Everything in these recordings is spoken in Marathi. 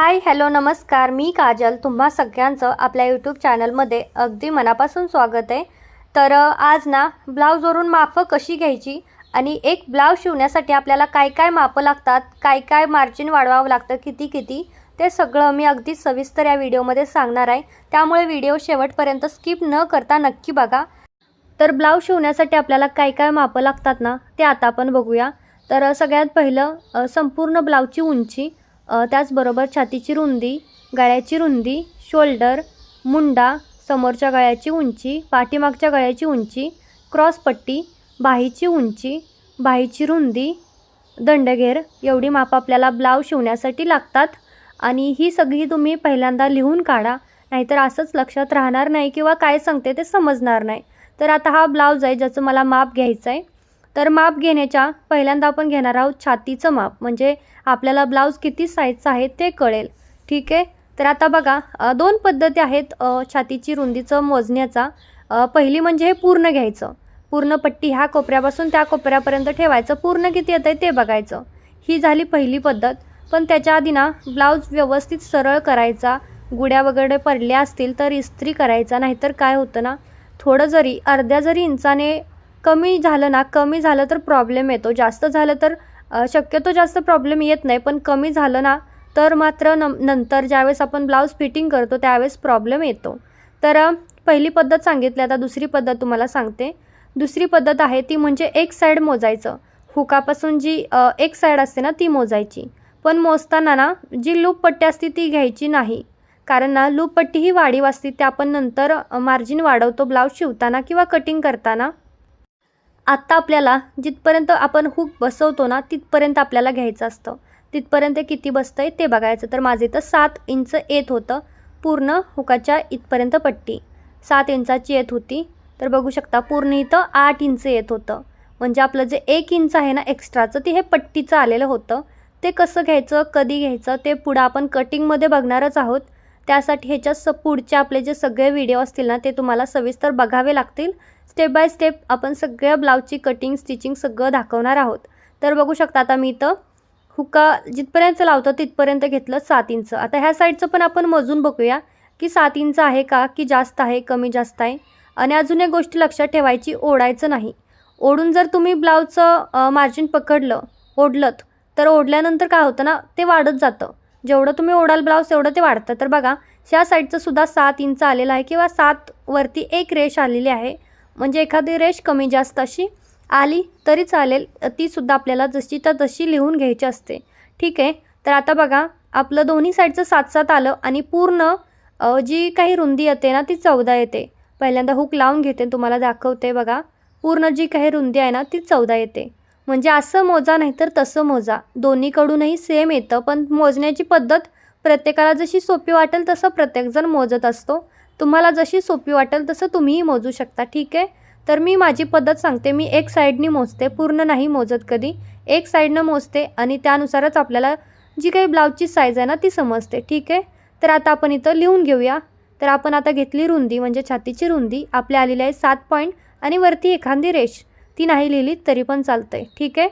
हाय हॅलो नमस्कार. मी काजल. तुम्हा सगळ्यांचं आपल्या यूट्यूब चॅनलमध्ये अगदी मनापासून स्वागत आहे. तर आज ना ब्लाऊजवरून माफं कशी घ्यायची आणि एक ब्लाऊज शिवण्यासाठी आपल्याला काय काय मापं लागतात काय काय मार्जिन वाढवावं लागतं किती किती ते सगळं मी अगदी सविस्तर या व्हिडिओमध्ये सांगणार आहे. त्यामुळे व्हिडिओ शेवटपर्यंत स्किप न करता नक्की बघा. तर ब्लाऊज शिवण्यासाठी आपल्याला काय काय मापं लागतात ना ते आता आपण बघूया. तर सगळ्यात पहिलं संपूर्ण ब्लाऊजची उंची त्याचबरोबर छातीची रुंदी गळ्याची रुंदी शोल्डर मुंडा समोरच्या गळ्याची उंची पाठीमागच्या गळ्याची उंची क्रॉसपट्टी बाहीची उंची बाहीची रुंदी दंडघेर एवढी माप आपल्याला ब्लाऊज शिवण्यासाठी लागतात. आणि ही सगळी तुम्ही पहिल्यांदा लिहून काढा नाहीतर असंच लक्षात राहणार नाही किंवा काय सांगते ते समजणार नाही. तर आता हा ब्लाऊज आहे ज्याचं मला माप घ्यायचं आहे तर माप घेण्याच्या पहिल्यांदा आपण घेणार आहोत छातीचं माप. म्हणजे आपल्याला ब्लाऊज किती साईजचं आहे ते कळेल. ठीक आहे? तर आता बघा दोन पद्धती आहेत छातीची रुंदीचं मोजण्याचा. पहिली म्हणजे हे पूर्ण घ्यायचं. पूर्ण पट्टी ह्या कोपऱ्यापासून त्या कोपऱ्यापर्यंत ठेवायचं. पूर्ण किती येतं आहे ते बघायचं. ही झाली पहिली पद्धत. पण त्याच्या आधी ना ब्लाऊज व्यवस्थित सरळ करायचा. गुड्या वगैरे पडल्या असतील तर इस्त्री करायचा. नाहीतर काय होतं ना थोडं जरी अर्ध्या जरी इंचाने कमी झालं ना कमी झालं तर प्रॉब्लेम येतो. जास्त झालं तर शक्यतो जास्त प्रॉब्लेम येत नाही पण कमी झालं ना तर मात्र न नंतर ज्यावेळेस आपण ब्लाऊज फिटिंग करतो त्यावेळेस प्रॉब्लेम येतो. तर पहिली पद्धत सांगितली आता दुसरी पद्धत तुम्हाला सांगते. दुसरी पद्धत आहे ती म्हणजे एक साईड मोजायचं. हुकापासून जी एक साईड असते ना ती मोजायची. पण मोजताना ना जी लूप पट्टी असते ती घ्यायची नाही. कारण ना लूप पट्टी ही वाढीव असते ते आपण नंतर मार्जिन वाढवतो ब्लाऊज शिवताना किंवा कटिंग करताना. आत्ता आपल्याला जिथपर्यंत आपण हुक बसवतो ना तिथपर्यंत आपल्याला घ्यायचं असतं. तिथपर्यंत किती बसतं आहे ते बघायचं. तर माझं इथं सात इंच येत होतं. पूर्ण हुकाच्या इथपर्यंत पट्टी. सात इंचाची येत होती. तर बघू शकता पूर्ण इथं आठ इंच येत होतं. म्हणजे आपलं जे एक इंच आहे ना एक्स्ट्राचं ते हे पट्टीचं आलेलं होतं. ते कसं घ्यायचं कधी घ्यायचं ते पुढं आपण कटिंगमध्ये बघणारच आहोत. त्यासाठी ह्याच्या स पुढचे आपले जे सगळे व्हिडिओ असतील ना ते तुम्हाला सविस्तर बघावे लागतील. स्टेप बाय स्टेप आपण सगळ्या ब्लाऊजची कटिंग स्टिचिंग सगळं दाखवणार आहोत. तर बघू शकता आता मी इथं हुका जिथपर्यंत लावतो तिथपर्यंत घेतलं सात इंच. आता ह्या साईडचं पण आपण मोजून बघूया की सात इंच आहे का की जास्त आहे कमी जास्त आहे. आणि अजून एक गोष्ट लक्षात ठेवायची ओढायचं नाही. ओढून जर तुम्ही ब्लाऊजचं मार्जिन पकडलं ओढलत तर ओढल्यानंतर काय होतं ना ते वाढत जातं. जेवढं तुम्ही ओढाल ब्लाऊज तेवढं ते वाढतं. तर बघा ह्या साईडचं सुद्धा सात इंच आलेलं आहे किंवा सात वरती एक रेष आलेली आहे. म्हणजे एखादी रेष कमी जास्त अशी आली तरी चालेल. तीसुद्धा आपल्याला जशी तर तशी लिहून घ्यायची असते. ठीक आहे? तर आता बघा आपलं दोन्ही साईडचं सात सात आलं आणि पूर्ण जी काही रुंदी येते ना ती चौदा येते. पहिल्यांदा हुक लावून घेते तुम्हाला दाखवते बघा. पूर्ण जी काही रुंदी आहे ना ती चौदा येते. म्हणजे असं मोजा नाहीतर तसं मोजा. दोन्हीकडूनही सेम येतं पण मोजण्याची पद्धत प्रत्येकाला जशी सोपी वाटेल तसं प्रत्येकजण मोजत असतो. तुम्हाला जशी सोपी वाटेल तसं तुम्हीही मोजू शकता ठीक आहे? तर मी माझी पद्धत सांगते. मी एक साईडनी मोजते पूर्ण नाही मोजत कधी. एक साईडनं मोजते आणि त्यानुसारच आपल्याला जी काही ब्लाऊजची साईज आहे ना ती समजते ठीक आहे? तर आता आपण इथं लिहून घेऊया. तर आपण आता घेतली रुंदी म्हणजे छातीची रुंदी. आपल्या आलेली आहे सात पॉईंट आणि वरती एखादी रेश ती नाही लिहिली तरी पण चालतं आहे ठीक आहे?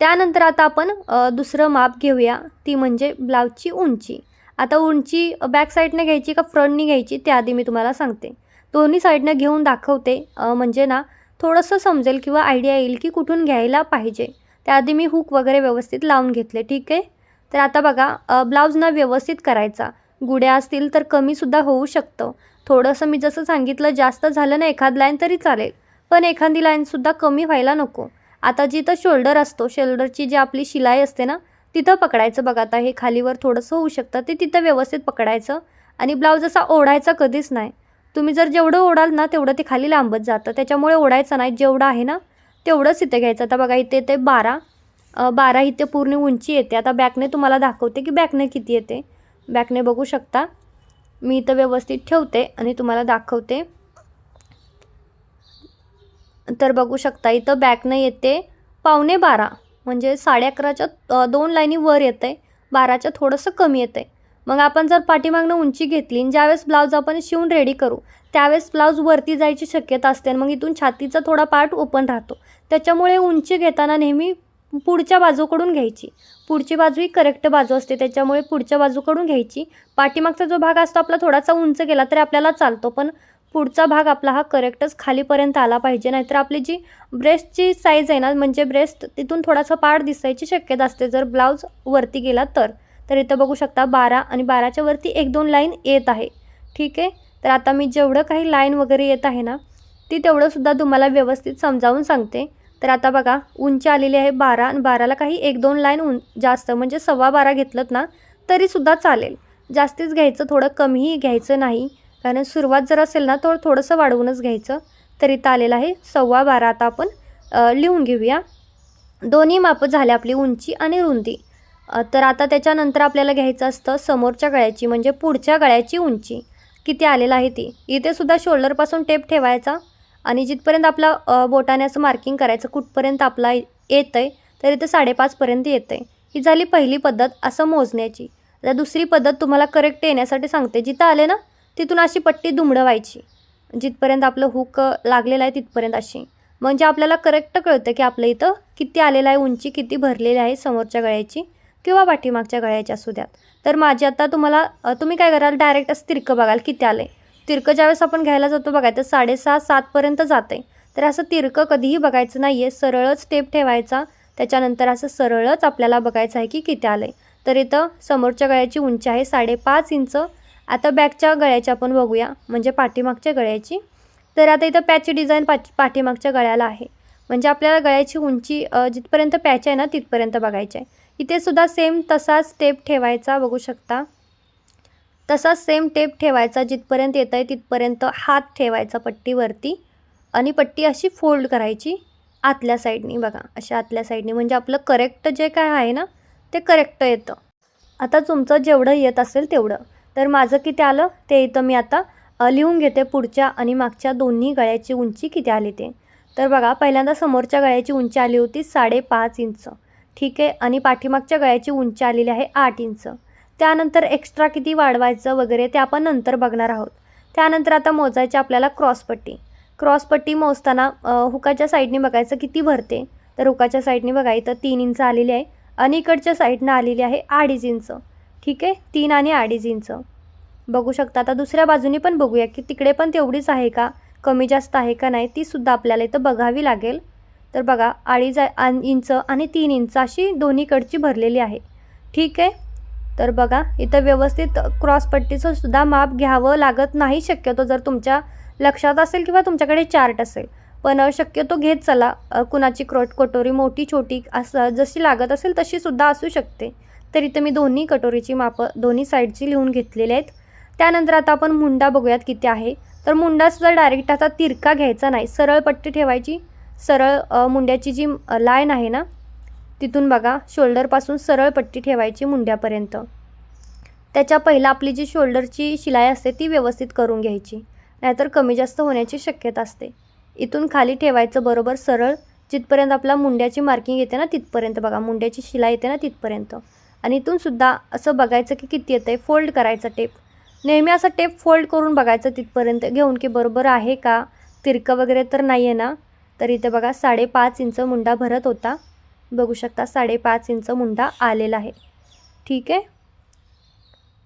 त्यानंतर आता आपण दुसरं माप घेऊया. ती म्हणजे ब्लाऊजची उंची. आता उंची बॅक साईडने घ्यायची का फ्रंटनी घ्यायची त्याआधी मी तुम्हाला सांगते. दोन्ही साईडनं घेऊन दाखवते. म्हणजे ना थोडंसं समजेल किंवा आयडिया येईल की कुठून घ्यायला पाहिजे. त्याआधी मी हुक वगैरे व्यवस्थित लावून घेतले. ठीक आहे? तर आता बघा ब्लाऊज ना व्यवस्थित करायचा. गुड्या असतील तर कमीसुद्धा होऊ शकतं. थोडंसं मी जसं सांगितलं जास्त झालं ना एखाद लाईन तरी चालेल. पण एखादी लाईनसुद्धा कमी व्हायला नको. आता जिथं शोल्डर असतो शोल्डरची जी आपली शिलाई असते ना तिथं पकडायचं बघा. आता हे खालीवर थोडंसं होऊ शकतं. ते तिथं व्यवस्थित पकडायचं आणि ब्लाऊज असा ओढायचा कधीच नाही. तुम्ही जर जेवढं ओढाल ना तेवढं ते खाली लांबत जातं. त्याच्यामुळे ओढायचं नाही. जेवढं आहे ना तेवढंच इथे घ्यायचं. आता बघा इथे ते बारा बारा इथे पूर्ण उंची येते. आता बॅकने तुम्हाला दाखवते की बॅकने किती येते. बॅकने बघू शकता. मी इथं व्यवस्थित ठेवते आणि तुम्हाला दाखवते. तर बघू शकता इथं बॅकनं येते पावणे बारा. म्हणजे साडे अकराच्या दोन लाईनी वर येते बाराच्या थोडंसं कमी येते मग आपण जर पाठीमागनं उंची घेतली आणि ज्यावेळेस ब्लाऊज आपण शिवून रेडी करू त्यावेळेस ब्लाऊज वरती जायची शक्यता असते आणि मग इथून छातीचा थोडा पार्ट ओपन राहतो. त्याच्यामुळे उंची घेताना नेहमी पुढच्या बाजूकडून घ्यायची. पुढची बाजू ही करेक्ट बाजू असते त्याच्यामुळे पुढच्या बाजूकडून घ्यायची. पाठीमागचा जो भाग असतो आपला थोडासा उंच गेला तरी आपल्याला चालतो पण पुढचा भाग आपला हा करेक्टच खालीपर्यंत आला पाहिजे. नाहीतर आपली जी ब्रेस्टची साईज आहे ना म्हणजे ब्रेस्ट तिथून थोडासा पाड दिसायची शक्यता असते. जर ब्लाऊज वरती गेला तर तर इथं बघू शकता बारा आणि बाराच्या वरती एक दोन लाईन येत आहे. ठीक आहे? तर आता मी जेवढं काही लाईन वगैरे येत आहे ना ती तेवढंसुद्धा तुम्हाला व्यवस्थित समजावून सांगते. तर आता बघा उंची आलेली आहे बारा आणि बाराला काही एक दोन लाईन उं जास्त म्हणजे सव्वा बारा घेतलं ना तरीसुद्धा चालेल. जास्तीच घ्यायचं थोडं कमीही घ्यायचं नाही. कारण सुरुवात जर असेल ना तर थोडंसं वाढवूनच घ्यायचं. तर इथं आलेलं आहे सव्वा बारा. आता आपण लिहून घेऊया. दोन्ही मापं झाले आपली उंची आणि रुंदी. तर आता त्याच्यानंतर आपल्याला घ्यायचं असतं समोरच्या गळ्याची म्हणजे पुढच्या गळ्याची उंची. किती आलेलं आहे ती? इथे सुद्धा शोल्डरपासून टेप ठेवायचा. आणि जिथपर्यंत आपला बोटाने असं मार्किंग करायचं कुठपर्यंत आपला येतं आहे तर इथं साडेपाचपर्यंत येतं आहे ही झाली पहिली पद्धत असं मोजण्याची. आता दुसरी पद्धत तुम्हाला करेक्ट येण्यासाठी सांगते. जिथं आले ना तिथून अशी पट्टी दुमडवायची. जिथपर्यंत आपलं हुक लागलेलं आहे तिथपर्यंत अशी. म्हणजे आपल्याला करेक्ट कळतं की आपलं इथं किती आलेलं आहे उंची किती भरलेली आहे समोरच्या गळ्याची किंवा पाठीमागच्या गळ्याची असू द्यात. तर माझी आता तुम्हाला तुम्ही काय कराल? डायरेक्ट असं तिरकं बघाल किती आलं आहे तिरकं ज्यावेळेस आपण घ्यायला जातो बघाय तर साडेसहा सातपर्यंत जातं आहे तर असं तिरकं कधीही बघायचं नाही आहे सरळच स्टेप ठेवायचा. त्याच्यानंतर असं सरळच आपल्याला बघायचं आहे की किती आलं आहे तर इथं समोरच्या गळ्याची उंची आहे साडेपाच इंच. आता बॅकच्या गळ्याची आपण बघूया म्हणजे पाठीमागच्या गळ्याची. तर आता इथं पॅचची डिझाईन पाठ पाठीमागच्या गळ्याला आहे. म्हणजे आपल्याला गळ्याची उंची जिथपर्यंत पॅच आहे ना तिथपर्यंत बघायची आहे इथे सुद्धा सेम तसाच टेप ठेवायचा बघू शकता. तसाच सेम टेप ठेवायचा जिथपर्यंत येत आहे तिथपर्यंत हात ठेवायचा पट्टीवरती. आणि पट्टी अशी फोल्ड करायची आतल्या साईडनी बघा अशा आतल्या साईडनी. म्हणजे आपलं करेक्ट जे काय आहे ना ते करेक्ट येतं. आता तुमचं जेवढं येत असेल तेवढं. तर माझं किती आलं? ते इथं मी आता लिहून घेते पुढच्या आणि मागच्या दोन्ही गळ्याची उंची किती आली ते. तर बघा पहिल्यांदा समोरच्या गळ्याची उंची आली होती साडेपाच इंच. ठीक आहे? आणि पाठीमागच्या गळ्याची उंची आलेली आहे आठ इंच. त्यानंतर एक्स्ट्रा किती वाढवायचं वगैरे ते आपण नंतर बघणार आहोत. त्यानंतर आता मोजायची आपल्याला क्रॉसपट्टी क्रॉसपट्टी मोजताना हुकाच्या साईडने बघायचं किती भरते. तर हुकाच्या साईडने बघा इथं तीन इंच आलेली आहे आणि इकडच्या साईडनं आलेली आहे अडीच इंच. ठीक आहे? तीन आणि अडीच इंच. बघू शकता आता दुसऱ्या बाजूनी पण बघूया की तिकडे पण तेवढीच आहे का? कमी जास्त आहे का नाही? तीसुद्धा आपल्याला इथं बघावी लागेल. तर बघा अडीच इंच आणि तीन इंच अशी दोन्हीकडची भरलेली आहे. ठीक आहे? तर बघा इथं व्यवस्थित क्रॉसपट्टीचं सुद्धा माप घ्यावं लागत नाही. शक्यतो जर तुमच्या लक्षात असेल किंवा तुमच्याकडे चार्ट असेल. पण शक्यतो घेत चला. कुणाची क्रोट कटोरी मोठी छोटी असं जशी लागत असेल तशी सुद्धा असू शकते. तर इथं मी दोन्ही कटोरीची मापं दोन्ही साईडची लिहून घेतलेली आहेत. त्यानंतर आता आपण मुंडा बघूयात किती आहे. तर मुंडासुद्धा डायरेक्ट आता तिरका घ्यायचा नाही सरळ पट्टी ठेवायची. सरळ मुंड्याची जी लाईन आहे ना तिथून बघा शोल्डरपासून सरळ पट्टी ठेवायची मुंड्यापर्यंत. त्याच्या पहिला आपली जी शोल्डरची शिलाई असते ती व्यवस्थित करून घ्यायची. नाहीतर कमी जास्त होण्याची शक्यता असते. इथून खाली ठेवायचं बरोबर सरळ. जिथपर्यंत आपला मुंड्याची मार्किंग येते ना तिथपर्यंत बघा मुंड्याची शिलाई येते ना तिथपर्यंत. आणि इथूनसुद्धा असं बघायचं की किती येतं आहे फोल्ड करायचं टेप नेहमी असं टेप फोल्ड करून बघायचं तिथपर्यंत घेऊन की बरोबर आहे का? तिरकं वगैरे तर नाही आहे ना? तर इथे बघा साडेपाच इंच मुंडा भरत होता. बघू शकता साडेपाच इंच मुंडा आलेला आहे. ठीक आहे?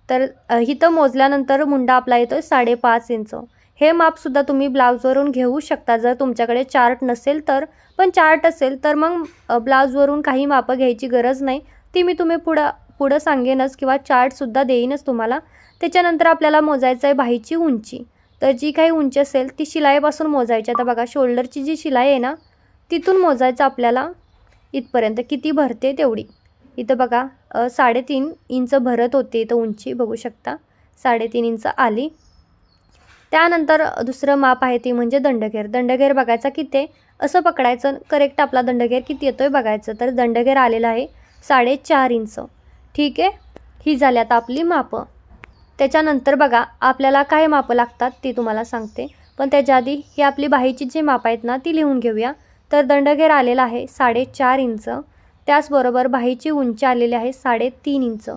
तर इथं मोजल्यानंतर मुंडा आपला येतो आहे साडेपाच इंच. हे मापसुद्धा तुम्ही ब्लाऊजवरून घेऊ शकता. जर तुमच्याकडे चार्ट नसेल तर पण चार्ट असेल तर मग ब्लाऊजवरून काही मापं घ्यायची गरज नाही. ती मी तुम्ही पुढं पुढं सांगेनच किंवा चार्टसुद्धा देईनच तुम्हाला. त्याच्यानंतर आपल्याला मोजायचं आहे बाहीची उंची. तर जी काही उंची असेल ती शिलाईपासून मोजायची. आता बघा शोल्डरची जी शिलाई आहे ना तिथून मोजायचं आपल्याला इथपर्यंत. किती भरते तेवढी. इथं बघा साडेतीन इंच भरत होते इथं उंची बघू शकता. साडेतीन इंच आली. त्यानंतर दुसरं माप आहे ती म्हणजे दंडघेर. दंडघेर बघायचा किती आहे? असं पकडायचं. करेक्ट आपला दंडघेर किती येतो आहे बघायचं. तर दंडघेर आलेला आहे. साडेचार इंच. ठीक आहे? ही झाली आता आपली मापं. त्याच्यानंतर बघा आपल्याला काय मापं लागतात ती तुम्हाला सांगते. पण त्याच्या आधी ही आपली बाहीची जी माप आहेत ना ती लिहून घेऊया. तर दंडघेर आलेला आहे साडेचार इंच. त्याचबरोबर बाहीची उंची आलेली आहे साडेतीन इंच.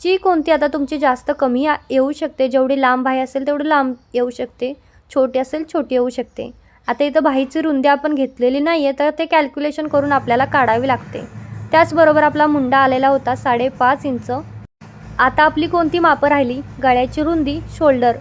जी कोणती आता तुमची जास्त कमी येऊ शकते. जेवढी लांब बाही असेल तेवढी लांब येऊ शकते. छोटी असेल छोटी येऊ शकते. आता इथं बाहीची रुंदी आपण घेतलेली नाही आहे तर ते कॅल्क्युलेशन करून आपल्याला काढावी लागते. त्याचबरोबर आपला मुंडा आलेला होता साडेपाच इंच. आता आपली कोणती मापं राहिली? गळ्याची रुंदी शोल्डर.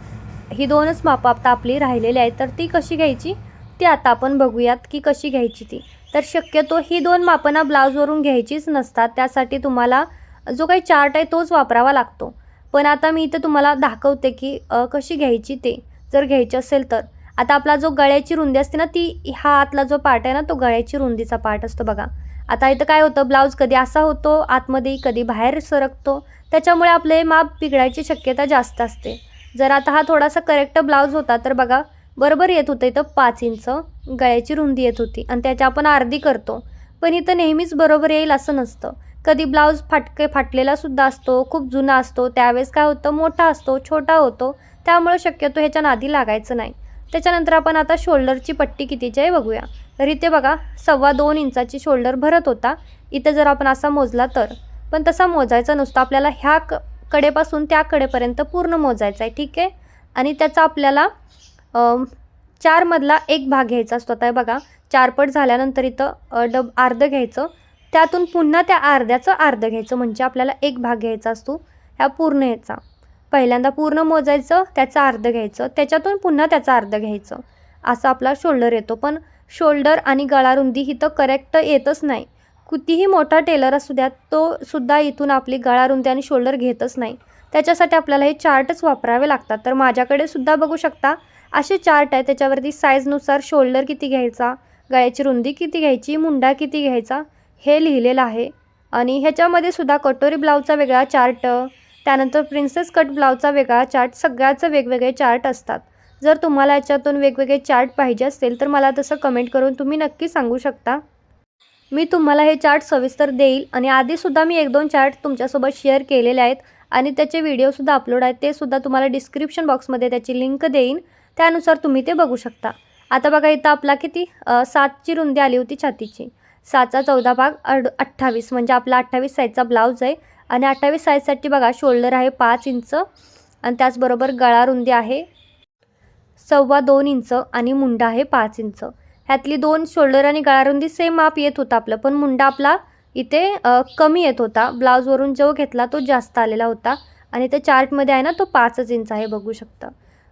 ही दोनच मापं आता आपली राहिलेली आहेत. तर ती कशी घ्यायची? ती आता आपण बघूयात की कशी घ्यायची ती. तर शक्यतो ही दोन मापं ना ब्लाऊजवरून घ्यायचीच नसतात. त्यासाठी तुम्हाला जो काही चार्ट आहे तोच वापरावा लागतो. पण आता मी इथं तुम्हाला दाखवते की कशी घ्यायची ते. जर घ्यायची असेल तर. आता आपला जो गळ्याची रुंदी असते ना ती हा आतला जो पार्ट आहे ना तो गळ्याची रुंदीचा पार्ट असतो बघा. आता इथं काय होतं ब्लाऊज कधी असा होतो आतमध्ये कधी बाहेर सरकतो त्याच्यामुळे आपले माप बिघडायची शक्यता जास्त असते. जर आता हा थोडासा करेक्ट ब्लाऊज होता तर बघा बरोबर येत होतं इथं पाच इंच गळ्याची रुंदी येत होती आणि त्याच्या आपण अर्धी करतो. पण इथं नेहमीच बरोबर येईल असं नसतं. कधी ब्लाऊज फाटके फाटलेला सुद्धा असतो खूप जुना असतो त्यावेळेस काय होतं मोठा असतो छोटा होतो त्यामुळे शक्यतो ह्याच्या नादी लागायचं नाही. त्याच्यानंतर आपण आता शोल्डरची पट्टी कितीची आहे बघूया. तर इथे बघा सव्वा दोन इंचाची शोल्डर भरत होता. इथे जर आपण असा मोजला तर. पण तसा मोजायचा नसतो आपल्याला ह्या क कडेपासून त्या कडेपर्यंत पूर्ण मोजायचा आहे ठीक आहे? आणि त्याचा आपल्याला चारमधला एक भाग घ्यायचा असतो. आता हे बघा चारपट झाल्यानंतर इथं डब अर्धं घ्यायचं. त्यातून पुन्हा त्या अर्ध्याचं अर्धं घ्यायचं. म्हणजे आपल्याला एक भाग घ्यायचा असतो. ह्या पूर्ण ह्याचा पहिल्यांदा पूर्ण मोजायचं त्याचं अर्ध घ्यायचं त्याच्यातून पुन्हा त्याचं अर्ध घ्यायचं. असा आपला शोल्डर येतो. पण शोल्डर आणि गळारुंदी ही तर करेक्ट येतच नाही. कितीही मोठा टेलर असू द्या तो सुद्धा इथून आपली गळारुंदी आणि शोल्डर घेतच नाही. त्याच्यासाठी आपल्याला हे चार्टच वापरावे लागतात. तर माझ्याकडे सुद्धा बघू शकता असे चार्ट आहे त्याच्यावरती साईजनुसार शोल्डर किती घ्यायचा गळ्याची रुंदी किती घ्यायची मुंडा किती घ्यायचा हे लिहिलेलं आहे. आणि ह्याच्यामध्ये सुद्धा कटोरी ब्लाऊजचा वेगळा चार्ट त्यानंतर प्रिन्सेस कट ब्लाऊजचा वेगळा चार्ट सगळ्याचं वेगवेगळे चार्ट असतात. जर तुम्हाला याच्यातून वेगवेगळे चार्ट पाहिजे असतील तर मला तसं कमेंट करून तुम्ही नक्की सांगू शकता. मी तुम्हाला हे चार्ट सविस्तर देईल आणि आधीसुद्धा मी एक दोन चार्ट तुमच्यासोबत शेअर केलेले आहेत आणि त्याचे व्हिडिओसुद्धा अपलोड आहेत ते सुद्धा तुम्हाला डिस्क्रिप्शन बॉक्समध्ये त्याची लिंक देईन. त्यानुसार तुम्ही ते बघू शकता. आता बघा इथं आपला किती? सातची रुंदी आली होती छातीची. सातचा चौदा भाग अड अठ्ठावीस म्हणजे आपला अठ्ठावीस साईजचा ब्लाऊज आहे. आणि अठ्ठावीस साईजसाठी बघा शोल्डर आहे पाच इंच आणि त्याचबरोबर गळा रुंदी आहे सव्वा दोन इंच आणि मुंडा आहे पाच इंच. ह्यातली दोन शोल्डर आणि गळारुंदी सेम माप येत होता आपलं पण मुंडा आपला इथे कमी येत होता. ब्लाऊजवरून जो घेतला तो जास्त आलेला होता आणि ते चार्टमध्ये आहे ना तो पाचच इंच आहे बघू शकता.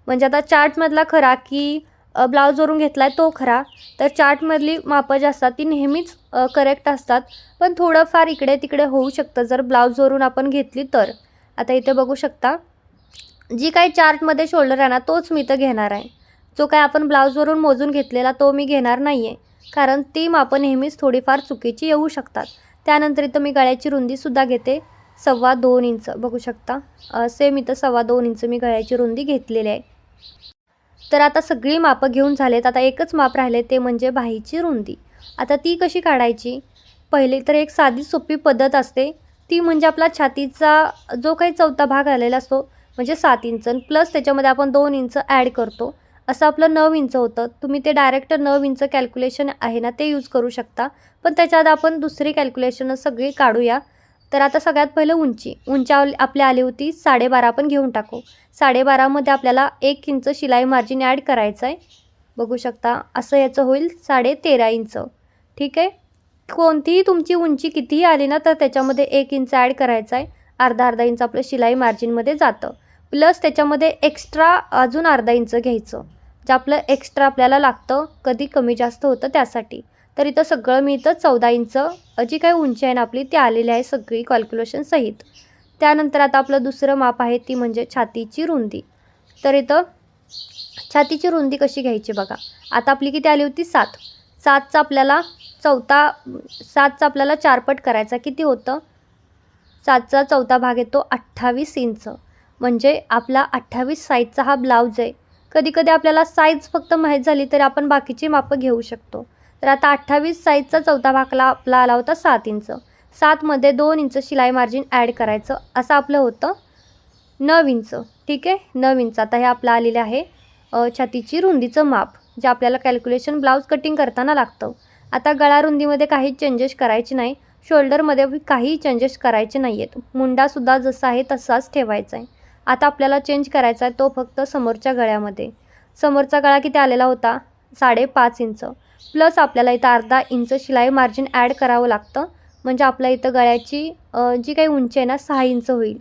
म्हणजे आता चार्टमधला खरा की ब्लाऊजवरून घेतला आहे तो खरा. तर चार्टमधली मापं जी असतात ती नेहमीच करेक्ट असतात. पण थोडंफार इकडे तिकडे होऊ शकतं. जर ब्लाऊजवरून आपण घेतली तर. आता इथे बघू शकता. जी काही चार्टमध्ये शोल्डर आहे ना तोच मी तर घेणार आहे. जो काय आपण ब्लाऊजवरून मोजून घेतलेला तो मी घेणार नाही आहे कारण ती मापं नेहमीच थोडीफार चुकीची येऊ शकतात. त्यानंतर इथं मी गळ्याची रुंदीसुद्धा घेते. सव्वा दोन इंच. बघू शकता. सेम इथं सव्वा दोन इंच मी गळ्याची रुंदी घेतलेली आहे. तर आता सगळी मापं घेऊन झालेत. आता एकच माप राहिले ते म्हणजे बाहीची रुंदी. आता ती कशी काढायची? पहिले तर एक साधी सोपी पद्धत असते. ती म्हणजे आपला छातीचा जो काही चौथा भाग आलेला असतो म्हणजे सात इंच. प्लस त्याच्यामध्ये आपण दोन इंच ॲड करतो. असं आपलं नऊ इंच होतं. तुम्ही ते डायरेक्ट नऊ इंच कॅल्क्युलेशन आहे ना ते यूज करू शकता. पण त्याच्यात आपण दुसरी कॅल्क्युलेशन सगळी काढूया. तर आता सगळ्यात पहिलं उंची. उंची आपल्या आली होती साडेबारा आपण घेऊन टाकू. साडेबारामध्ये आपल्याला एक इंच शिलाई मार्जिन ॲड करायचं आहे बघू शकता असं याचं होईल साडे तेरा इंच. ठीक आहे? कोणतीही तुमची उंची कितीही आली ना तर त्याच्यामध्ये एक इंच ॲड करायचा आहे अर्धा अर्धा इंच आपलं शिलाई मार्जिनमध्ये जातं. प्लस त्याच्यामध्ये एक्स्ट्रा अजून अर्धा इंच घ्यायचं. जे आपलं एक्स्ट्रा आपल्याला लागतं कधी कमी जास्त होतं त्यासाठी. तर इथं सगळं मी इथं चौदा इंच. जी काही उंची आहे ना आपली ती आलेली आहे सगळी कॅल्क्युलेशन सहित. त्यानंतर आता आपलं दुसरं माप आहे ती म्हणजे छातीची रुंदी. तर इथं छातीची रुंदी कशी घ्यायची बघा. आता आपली किती आली होती? सात. सातचा आपल्याला चौथा सातचा आपल्याला चारपट करायचा. किती होतं? सातचा चौथा भाग येतो अठ्ठावीस इंच. म्हणजे आपला अठ्ठावीस साईजचा हा ब्लाऊज आहे. कधीकधी आपल्याला साईज फक्त माहीत झाली तरी आपण बाकीची मापं घेऊ शकतो. तर आता अठ्ठावीस साईजचा चौथा भागला आपला आला होता सात इंच सातमध्ये दोन इंच शिलाई मार्जिन ॲड करायचं. असं आपलं होतं नऊ इंच ठीक आहे? नऊ इंच आता हे आपलं आलेलं आहे छातीची रुंदीचं माप जे आपल्याला कॅल्क्युलेशन ब्लाऊज कटिंग करताना लागतं. आता गळा रुंदीमध्ये काही चेंजेस करायचे नाही. शोल्डरमध्ये काही चेंजेस करायचे नाही आहेत मुंडासुद्धा जसा आहे तसाच ठेवायचा आहे. आता आपल्याला चेंज करायचा आहे तो फक्त समोरच्या गळ्यामध्ये. समोरचा गळा किती आलेला होता? साडेपाच इंच प्लस आपल्याला इथं अर्धा इंच शिलाई मार्जिन ॲड करावं लागतं. म्हणजे आपल्या इथं गळ्याची जी काही उंची आहे ना सहा इंच होईल.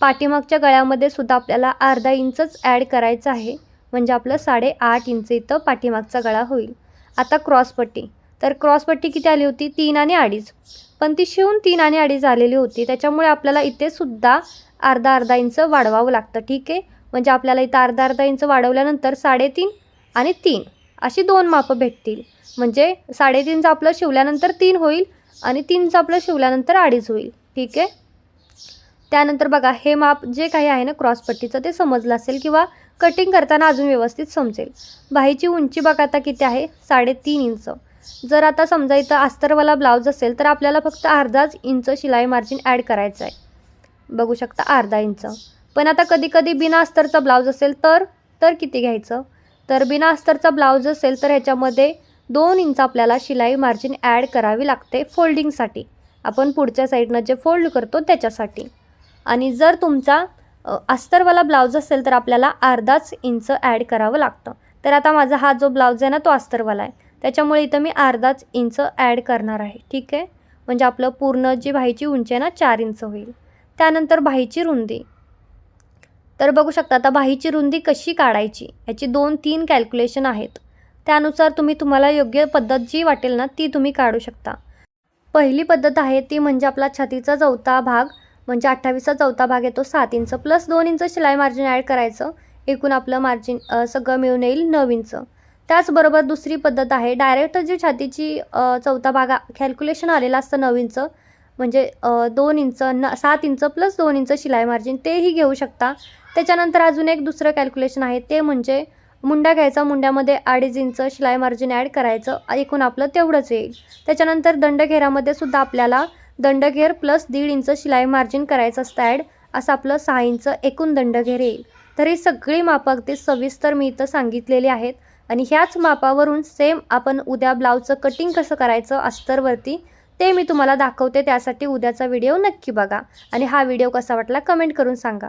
पाठीमागच्या गळ्यामध्ये सुद्धा आपल्याला अर्धा इंचच ॲड करायचं आहे. म्हणजे आपलं साडेआठ इंच इथं पाठीमागचा गळा होईल. आता क्रॉसपट्टी तर क्रॉसपट्टी किती आली होती? तीन आणि अडीच. पण ती शिवून तीन आणि अडीच आलेली होती. त्याच्यामुळे आपल्याला इथे सुद्धा अर्धा अर्धा इंच वाढवावं लागतं. ठीक आहे? म्हणजे आपल्याला इथं अर्धा अर्धा इंच वाढवल्यानंतर साडेतीन आणि तीन. अशी दोन मापं भेटतील. म्हणजे साडेतीनचं आपलं शिवल्यानंतर तीन होईल आणि तीनचं आपलं शिवल्यानंतर अडीच होईल. ठीक आहे? त्यानंतर बघा हे माप जे काही आहे ना क्रॉसपट्टीचं ते समजलं असेल किंवा कटिंग करताना अजून व्यवस्थित समजेल. बाहीची उंची बघा आता किती आहे? साडेतीन इंच. जर आता समजा इथं अस्तरवाला ब्लाऊज असेल तर आपल्याला फक्त अर्धाच इंच शिलाई मार्जिन ॲड करायचं आहे. बघू शकता अर्धा इंच. पण आता कधी कधी बिना अस्तरचा ब्लाऊज असेल तर? तर किती घ्यायचं? तर बिना अस्तरचा ब्लाऊज असेल तर ह्याच्यामध्ये दोन इंच आपल्याला शिलाई मार्जिन ॲड करावी लागते फोल्डिंगसाठी आपण पुढच्या साईडनं जे फोल्ड करतो त्याच्यासाठी. आणि जर तुमचा अस्तरवाला ब्लाऊज असेल तर आपल्याला अर्धाच इंच ॲड करावं लागतं. तर आता माझा हा जो ब्लाऊज आहे ना तो अस्तरवाला आहे. त्याच्यामुळे इथं मी अर्धाच इंच ॲड करणार आहे. ठीक आहे? म्हणजे आपलं पूर्ण जी बाहीची उंची आहे ना चार इंच होईल. त्यानंतर बाहीची रुंदी. तर बघू शकता आता बाहीची रुंदी कशी काढायची याची दोन तीन कॅल्क्युलेशन आहेत. त्यानुसार तुम्ही तुम्हाला योग्य पद्धत जी वाटेल ना ती तुम्ही काढू शकता. पहिली पद्धत आहे ती म्हणजे आपला छातीचा चौथा भाग म्हणजे अठ्ठावीसचा चौथा भाग येतो सात इंच प्लस दोन इंच शिलाई मार्जिन ॲड करायचं. एकूण आपलं मार्जिन सगळं मिळून येईल नऊ इंच. त्याचबरोबर दुसरी पद्धत आहे डायरेक्ट जी छातीची चौथा भाग कॅल्क्युलेशन आलेलं असतं नऊ इंच म्हणजे दोन इंच न सात इंच प्लस दोन इंच शिलाई मार्जिन तेही घेऊ शकता. त्याच्यानंतर अजून एक दुसरं कॅल्क्युलेशन आहे ते म्हणजे मुंडा घ्यायचा मुंड्यामध्ये अडीच इंच शिलाई मार्जिन ॲड करायचं एकूण आपलं तेवढंच येईल. त्याच्यानंतर दंडघेरामध्ये सुद्धा आपल्याला दंडघेर प्लस दीड इंच शिलाई मार्जिन करायचं असतं ॲड असं आपलं सहा इंच एकूण दंडघेर येईल. तर ही सगळी मापं अगदी सविस्तर मी इथं सांगितलेली आहेत. आणि ह्याच मापावरून सेम आपण उद्या ब्लाऊजचं कटिंग कसं करायचं अस्तरवरती ते मी तुम्हाला दाखवते त्यासाठी उद्याचा व्हिडिओ नक्की बघा. आणि हा व्हिडिओ कसा वाटला कमेंट करून सांगा.